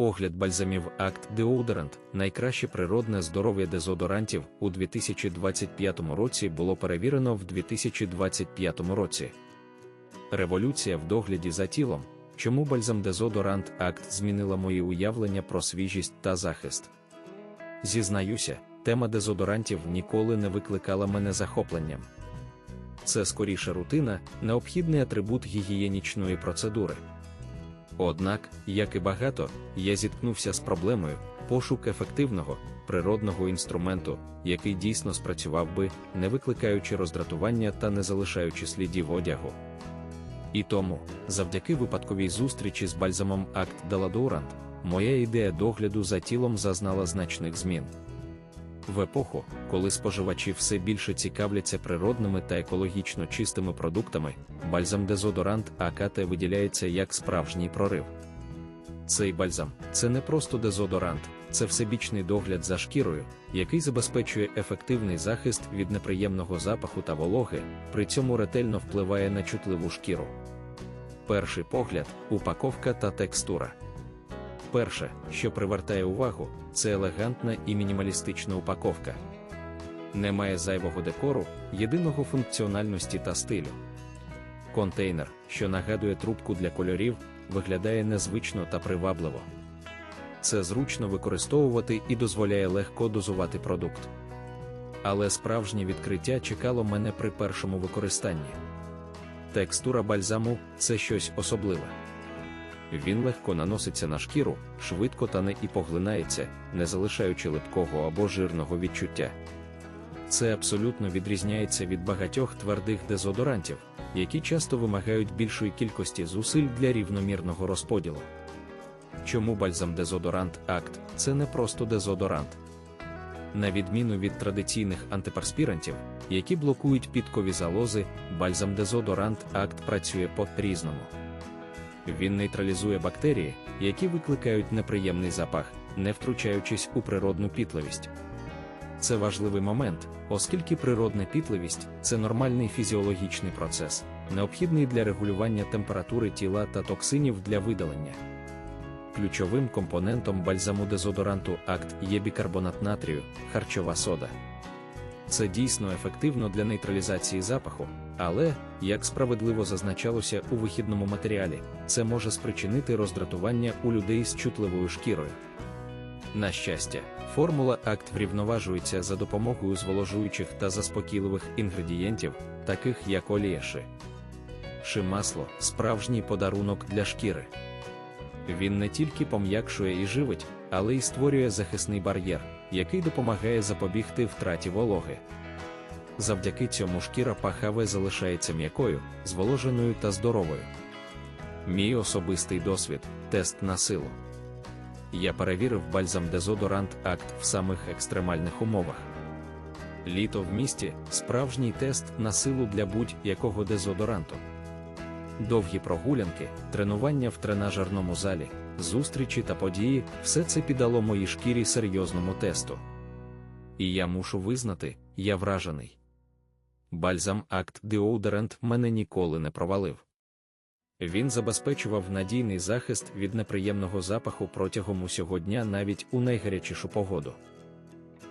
Огляд бальзамів Акт Deodorant найкраще природне здоров'я дезодорантів у 2025 році було перевірено в 2025 році. Революція в догляді за тілом. Чому бальзам дезодорант Акт змінила мої уявлення про свіжість та захист? Зізнаюся, тема дезодорантів ніколи не викликала мене захопленням. Це скоріше рутина, необхідний атрибут гігієнічної процедури. Однак, як і багато, я зіткнувся з проблемою пошук ефективного, природного інструменту, який дійсно спрацював би, не викликаючи роздратування та не залишаючи слідів одягу. І тому, завдяки випадковій зустрічі з бальзамом Акт Деладорант, моя ідея догляду за тілом зазнала значних змін. В епоху, коли споживачі все більше цікавляться природними та екологічно чистими продуктами, бальзам дезодорант АКТ виділяється як справжній прорив. Цей бальзам це не просто дезодорант, це всебічний догляд за шкірою, який забезпечує ефективний захист від неприємного запаху та вологи, при цьому ретельно впливає на чутливу шкіру. Перший погляд упаковка та текстура. Перше, що привертає увагу, це елегантна і мінімалістична упаковка. Немає зайвого декору, єдиного функціональності та стилю. Контейнер, що нагадує трубку для кольорів, виглядає незвично та привабливо. Це зручно використовувати і дозволяє легко дозувати продукт. Але справжнє відкриття чекало мене при першому використанні. Текстура бальзаму це щось особливе. Він легко наноситься на шкіру, швидко тане і поглинається, не залишаючи липкого або жирного відчуття. Це абсолютно відрізняється від багатьох твердих дезодорантів, які часто вимагають більшої кількості зусиль для рівномірного розподілу. Чому бальзам дезодорант Акт це не просто дезодорант. На відміну від традиційних антиперспірантів, які блокують підкові залози, бальзам дезодорант Акт працює по різному. Він нейтралізує бактерії, які викликають неприємний запах, не втручаючись у природну пітливість. Це важливий момент, оскільки природна пітливість це нормальний фізіологічний процес, необхідний для регулювання температури тіла та токсинів для видалення. Ключовим компонентом бальзаму дезодоранту акт є бікарбонат натрію, харчова сода. Це дійсно ефективно для нейтралізації запаху, але, як справедливо зазначалося у вихідному матеріалі, це може спричинити роздратування у людей з чутливою шкірою. На щастя, формула акт врівноважується за допомогою зволожуючих та заспокійливих інгредієнтів, таких як олієши. Ши масло справжній подарунок для шкіри. Він не тільки пом'якшує і живить, але й створює захисний бар'єр, який допомагає запобігти втраті вологи. Завдяки цьому шкіра пахаве залишається м'якою, зволоженою та здоровою. Мій особистий досвід тест на силу. Я перевірив бальзам дезодорант акт в самих екстремальних умовах. Літо в місті справжній тест на силу для будь-якого дезодоранту. Довгі прогулянки, тренування в тренажерному залі, зустрічі та події все це піддало моїй шкірі серйозному тесту. І я мушу визнати, я вражений. Бальзам Акт Deodorant мене ніколи не провалив. Він забезпечував надійний захист від неприємного запаху протягом усього дня навіть у найгарячішу погоду.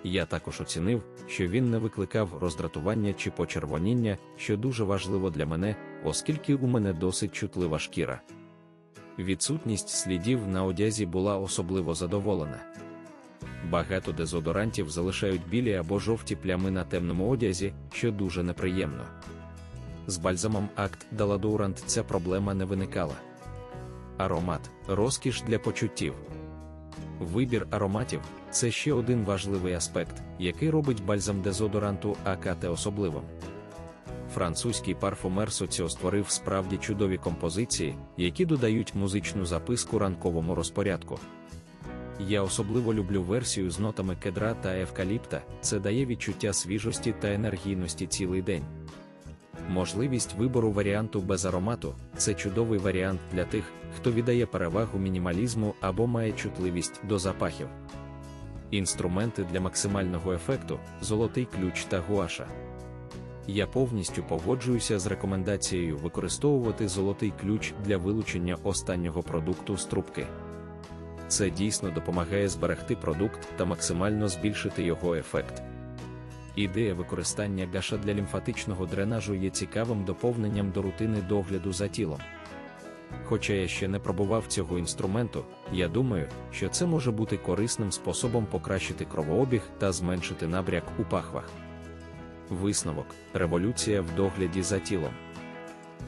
Я також оцінив, що він не викликав роздратування чи почервоніння, що дуже важливо для мене, оскільки у мене досить чутлива шкіра. Відсутність слідів на одязі була особливо задоволена. Багато дезодорантів залишають білі або жовті плями на темному одязі, що дуже неприємно. З бальзамом Акт Даладоурант ця проблема не виникала. Аромат розкіш для почуттів. Вибір ароматів це ще один важливий аспект, який робить бальзам дезодоранту АКТ особливим. Французький парфумер Соціо створив справді чудові композиції, які додають музичну записку ранковому розпорядку. Я особливо люблю версію з нотами кедра та евкаліпта, це дає відчуття свіжості та енергійності цілий день. Можливість вибору варіанту без аромату це чудовий варіант для тих, хто віддає перевагу мінімалізму або має чутливість до запахів. Інструменти для максимального ефекту золотий ключ та гуаша. Я повністю погоджуюся з рекомендацією використовувати золотий ключ для вилучення останнього продукту з трубки. Це дійсно допомагає зберегти продукт та максимально збільшити його ефект. Ідея використання гаша для лімфатичного дренажу є цікавим доповненням до рутини догляду за тілом. Хоча я ще не пробував цього інструменту, я думаю, що це може бути корисним способом покращити кровообіг та зменшити набряк у пахвах. Висновок революція в догляді за тілом.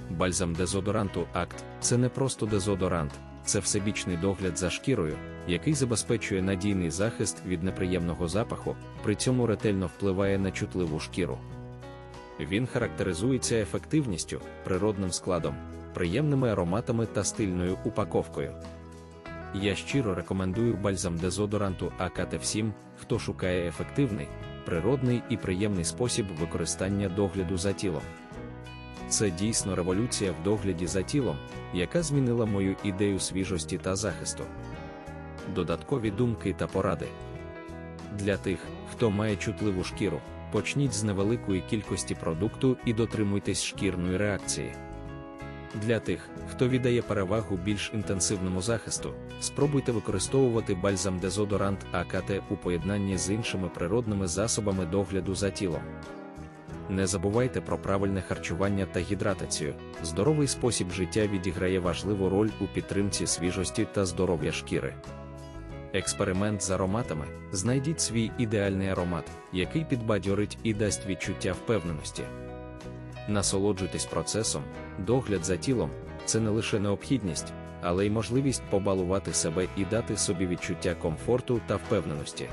Бальзам дезодоранту Акт це не просто дезодорант, це всебічний догляд за шкірою, який забезпечує надійний захист від неприємного запаху, при цьому ретельно впливає на чутливу шкіру. Він характеризується ефективністю, природним складом, приємними ароматами та стильною упаковкою. Я щиро рекомендую бальзам дезодоранту АКТ всім, хто шукає ефективний, природний і приємний спосіб використання догляду за тілом. Це дійсно революція в догляді за тілом, яка змінила мою ідею свіжості та захисту. Додаткові думки та поради для тих, хто має чутливу шкіру, почніть з невеликої кількості продукту і дотримуйтесь шкірної реакції. Для тих, хто віддає перевагу більш інтенсивному захисту, спробуйте використовувати бальзам дезодорант АКТ у поєднанні з іншими природними засобами догляду за тілом. Не забувайте про правильне харчування та гідратацію. Здоровий спосіб життя відіграє важливу роль у підтримці свіжості та здоров'я шкіри. Експеримент з ароматами. Знайдіть свій ідеальний аромат, який підбадьорить і дасть відчуття впевненості. Насолоджуйтесь процесом, догляд за тілом це не лише необхідність, але й можливість побалувати себе і дати собі відчуття комфорту та впевненості.